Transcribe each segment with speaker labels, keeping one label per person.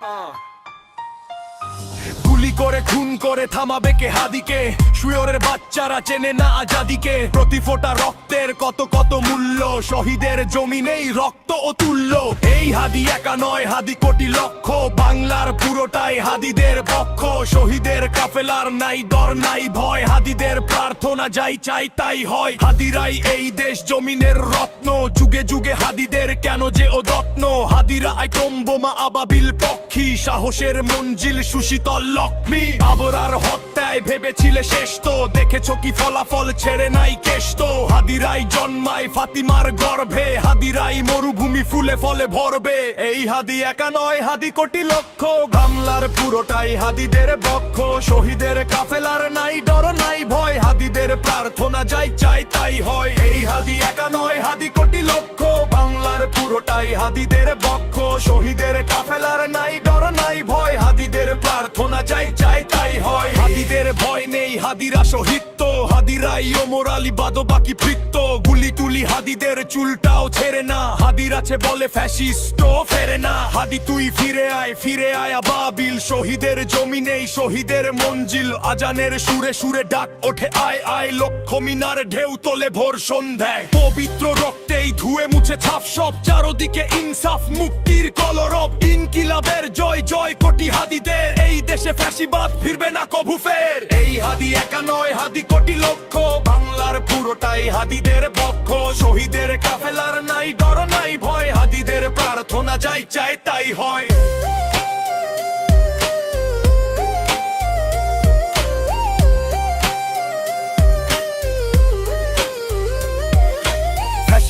Speaker 1: Uh. গুলি করে, খুন করে, থামাবে কে হাদিকে? শুয়োরের বাচ্চারা চেনে না আজাদিকে। প্রতি ফোঁটা রক্তের কত কত মূল্য, শহীদের জমিনেই রক্ত অতুল্য এই হাদি একা নয়, হাদি কোটি লক্ষ। বাংলার পুরোটাই হাদিদের পক্ষ। শহীদের কাফেলার নাই দর, নাই ভয়। হাদিদের প্রার্থনা যাই চাই, তাই হয়। হাদিরাই এই দেশ জমিনের রত্ন। যুগে যুগে হাদিদের কেন যে ও যত্ন হাদিরা আইটম বোমা আবাবিল পক্ষী। সাহসের মঞ্জিল সুশীতল লক্ষ্মী আবরার হত্যায় ভেবেছিলে শেষ তো। দেখেছ কি ফলাফল ছেড়ে নাই কেষ্ট হাদিরাই জন্মায় ফাতিমার গর্ভে। হাদিরাই মরুভূমি ফুলে ফলে ভরবে। এই হাদি একা নয়, হাদি কোটি লক্ষ। গামলার পুরোটাই হাদিদের বক্ষ। শহীদের কাফেলার নাই, ডর নাই, ভয়। হাদিদের প্রার্থনা যাই চাই, তাই হয়। এই হাদি একা নয়, হাদি কোটি লক্ষ। বাংলার পুরোটাই হাদিদের নেই হাদিরা শহীদ হাদিরাই ওমর আলী বাদো বাকি বৃত্ত গুলি তুলি হাদিদের চুলটাও ছেড়ে না। হাদির আছে বলে ফ্যাসিস্ট ফেরে না। হাদি তুই ফিরে আয় ফিরে আয় আবাবিল। শহীদের জমি নেই, শহীদের মঞ্জিল। আজানের সুরে সুরে ডাক ওঠে, আয় আয় লক্ষ মিনার ঢেউ তোলে ভোর সন্ধ্যায়। পবিত্র রক্তেই ধুয়ে মুছে ছাপ সব, চারদিকে ইনসাফ, মুক্তির কলরব। ইনকিলাবের জয় জয় কোটি হাদিদের। দেশে ফ্যাসিবাদ ফিরবে না কভু ফের। এই হাদি একা নয় হাদি কোটি লক্ষ। বাংলার পুরোটাই হাদিদের পক্ষ শহীদের কাফেলার নাই, ডর নাই, ভয়। হাদিদের প্রার্থনা যাই চাই তাই হয়।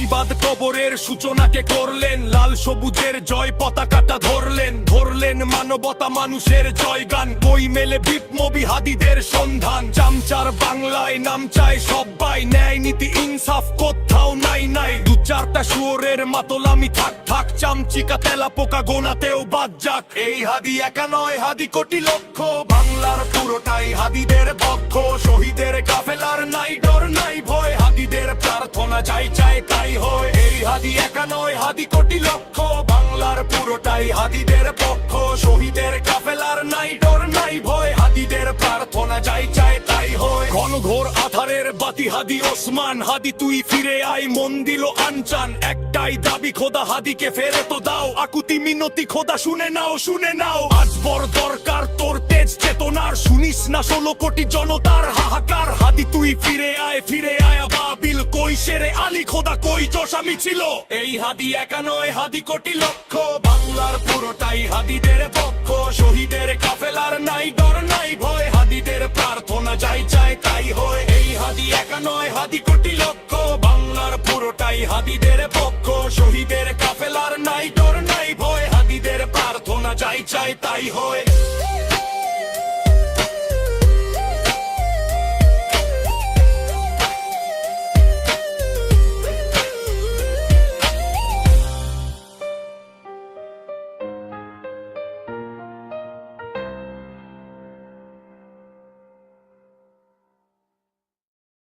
Speaker 1: ফ্যাসিবাদ কবরের সূচনাকে করলেন। লাল সবুজের জয় পতাকাটা ধরলেন। ধরলেন মানবতা মানুষের জয়গান বই মেলে বিপ্লবী হাদিদের সন্ধান। চামচার বাংলায় নাম চায় সবাই ন্যায় নীতি ইনসাফ কোথাও নাই নাই। দু চারটা শুয়োরের মাতলামি থাক থাক। চামচিকা তেলা পোকা গোনাতেও বাদ যাক। এই হাদি একা নয়, হাদি কোটি লক্ষ। বাংলার পুরোটাই হাদিদের পক্ষ। তাই হয়, এই হাদি একা নয় হাদি কোটি লক্ষ। বাংলার পুরোটাই হাদিদের পক্ষ। শহীদের কাফেলার নাই, ডর নাই, ভয়। হাদিদের প্রার্থনা যাই চাই তাই হয়। ঘন ঘোর আধারের বাতি, হাদি ওসমান। হাদি তুই ফিরে আয়, মন দিল আনচান। একটাই দাবি, খোদা হাদিকে ফেরে তো দাও। আকুতি মিনতি, খোদা শুনে নাও শুনে নাও। আজ বড় দরকার তোর তেজ চেতনার। শুনিস না, ষোলো কোটি জনতার কই ছিল। এই হাদি একা নয়, হাদি কোটি লক্ষ। বাংলার পুরোটাই হাদিদের পক্ষ। শহীদের কাফেলার নাই, ডর নাই, ভয়। হাদিদের প্রার্থনা যাই চাই তাই হয়। এই হাদি একা নয়, হাদি কোটি লক্ষ। বাংলার পুরোটাই হাদিদের পক্ষ। শহীদের কাফেলার নাই, ডর নাই, ভয়। হাদিদের প্রার্থনা যাই চাই তাই হয়।